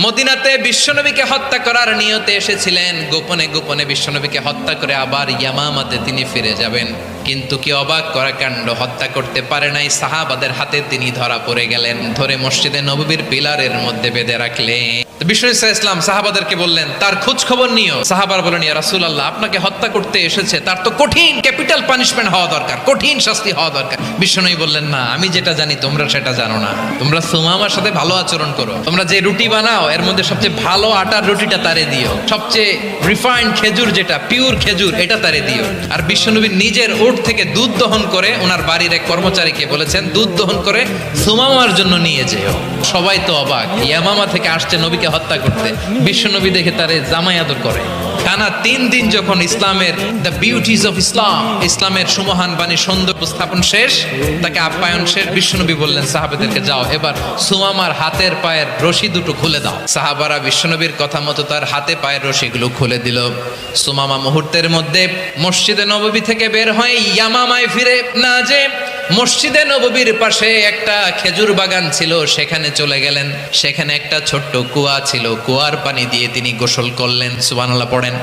মদিনাতে বিশ্বনবীকে হত্যা করার নিয়তে এসেছিলেন। গোপনে গোপনে বিশ্বনবীকে হত্যা করে আবার ইয়ামামাতে তিনি ফিরে যাবেন। কিন্তু কি অবাক করা কাণ্ড, হত্যা করতে পারে নাই সাহাবাদের হাতে তিনি ধরা পড়ে গেলেন। ধরে মসজিদে নববীর পিলারের মধ্যে বেঁধে রাখলেন। বিষ্ণু বললেন, তার খোঁজ খবর নিও। সাহাবার বলেন রাসূল আল্লাহ আপনাকে হত্যা করতে এসেছে। তার তো কঠিন ক্যাপিটাল পানিশমেন্ট হওয়া দরকার, কঠিন শাস্তি হওয়া দরকার। বললেন, না, আমি যেটা জানি, তোমরা সেটা জানো না। তোমরা সুমামার সাথে ভালো আচরণ করো। তোমরা যে রুটি বানাও, এর মধ্যে সবচেয়ে ভালো আটার রুটিটা তারে দিও। সবচেয়ে রিফাইন্ড খেজুর যেটা পিওর খেজুর, এটা তারে দিও। আর বিশ্বনবী নিজের উট থেকে দুধ দহন করে, ওনার বাড়ির এক কর্মচারীকে বলেছেন, দুধ দহন করে সুমামার জন্য নিয়ে যেও। সবাই তো অবাক। ইয়ামামা থেকে আসছে নবীকে হত্যা করতে। বিশ্বনবী দেখে তারে জামাই আদর করে। টানা তিন দিন যখন ইসলামের দ্য বিউটিজ অফ ইসলাম ইসলামের সুমহান বাণী সৌন্দর্য উপস্থাপন শেষ, তাকে আপ্যায়ন শেষ বিশ্বনবী বললেন, সাহাবেদেরকে যাও, এবার সুমামার হাতের পায়ের রশি দুটো খুলে দাও। সাহাবারা বিশ্বনবীর কথা মতো তার হাতে পায়ের রশিগুলো খুলে দিল। সুমামা মুহূর্তের মধ্যে মসজিদে নববী থেকে বের হয়ে ইয়ামামায় ফিরে না যে মসজিদে নববীর পাশে একটা খেজুর বাগান ছিল, সেখানে চলে গেলেন। সেখানে একটা ছোট্ট কুয়া ছিল, কুয়ার পানি দিয়ে তিনি গোসল করলেন সুবানলা পড়েন।